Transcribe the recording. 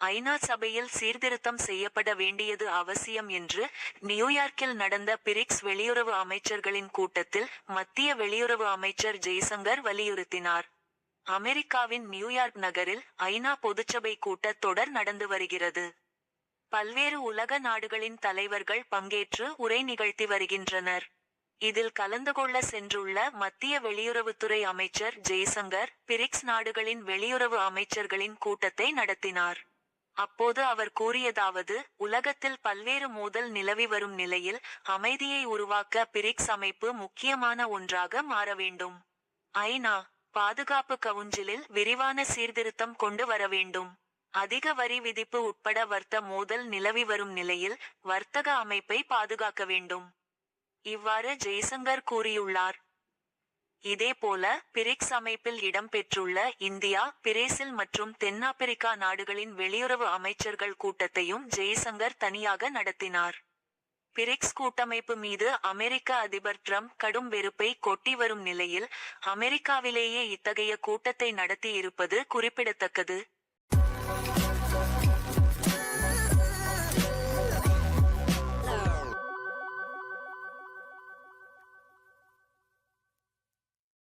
ஐநா சபையில் சீர்திருத்தம் செய்யப்பட வேண்டியது அவசியம் என்று நியூயார்க்கில் நடந்த பிரிக்ஸ் வெளியுறவு அமைச்சர்களின் கூட்டத்தில் மத்திய வெளியுறவு அமைச்சர் ஜெய்சங்கர் வலியுறுத்தினார். அமெரிக்காவின் நியூயார்க் நகரில் ஐநா பொதுச்சபை கூட்டத் தொடர் நடந்து வருகிறது. பல்வேறு உலக நாடுகளின் தலைவர்கள் பங்கேற்று உரை நிகழ்த்தி வருகின்றனர். இதில் கலந்து கொள்ள சென்றுள்ள மத்திய வெளியுறவுத்துறை அமைச்சர் ஜெய்சங்கர் பிரிக்ஸ் நாடுகளின் வெளியுறவு அமைச்சர்களின் கூட்டத்தை நடத்தினார். அப்போது அவர் கூறியதாவது உலகத்தில் பல்வேறு மோதல் நிலவி வரும் நிலையில் அமைதியை உருவாக்க பிரிக்ஸ் அமைப்பு முக்கியமான ஒன்றாக மாற வேண்டும். ஐநா பாதுகாப்பு கவுன்சிலில் விரிவான சீர்திருத்தம் கொண்டு வர வேண்டும். அதிக வரி விதிப்பு உட்பட வர்த்த மோதல் நிலவி வரும் நிலையில் வர்த்தக அமைப்பை பாதுகாக்க வேண்டும். இவ்வாறு ஜெய்சங்கர் கூறியுள்ளார். இதேபோல பிரிக்ஸ் அமைப்பில் இடம்பெற்றுள்ள இந்தியா பிரேசில் மற்றும் தென்னாப்பிரிக்கா நாடுகளின் வெளியுறவு அமைச்சர்கள் கூட்டத்தையும் ஜெய்சங்கர் தனியாக நடத்தினார். பிரிக்ஸ் கூட்டமைப்பு மீது அமெரிக்க அதிபர் ட்ரம்ப் கடும் வெறுப்பை கொட்டி வரும் நிலையில் அமெரிக்காவிலேயே இத்தகைய கூட்டத்தை நடத்தி இருப்பது குறிப்பிடத்தக்கது.